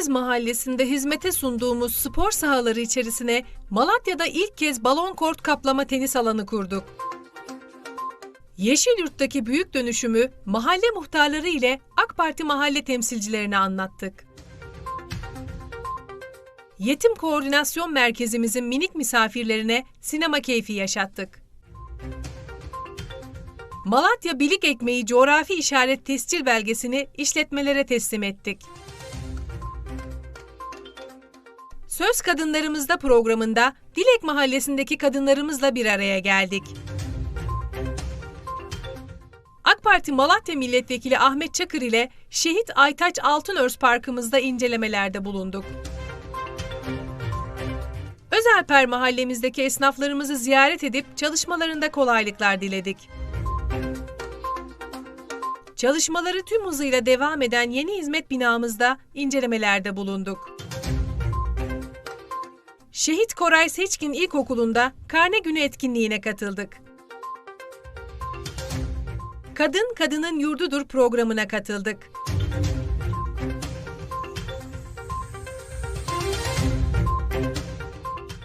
Şüphesiz mahallesinde hizmete sunduğumuz spor sahaları içerisine Malatya'da ilk kez balon kort kaplama tenis alanı kurduk. Yeşilyurt'taki büyük dönüşümü mahalle muhtarları ile AK Parti mahalle temsilcilerine anlattık. Yetim Koordinasyon Merkezimizin minik misafirlerine sinema keyfi yaşattık. Malatya Bilik Ekmeği Coğrafi İşaret Tescil Belgesini işletmelere teslim ettik. Söz Kadınlarımızda programında Dilek Mahallesi'ndeki kadınlarımızla bir araya geldik. AK Parti Malatya Milletvekili Ahmet Çakır ile Şehit Aytaç Altınörs Parkımızda incelemelerde bulunduk. Özelper mahallemizdeki esnaflarımızı ziyaret edip çalışmalarında kolaylıklar diledik. Çalışmaları tüm hızıyla devam eden yeni hizmet binamızda incelemelerde bulunduk. Şehit Koray Seçkin İlkokulu'nda karne günü etkinliğine katıldık. Kadın Kadının Yurdudur programına katıldık.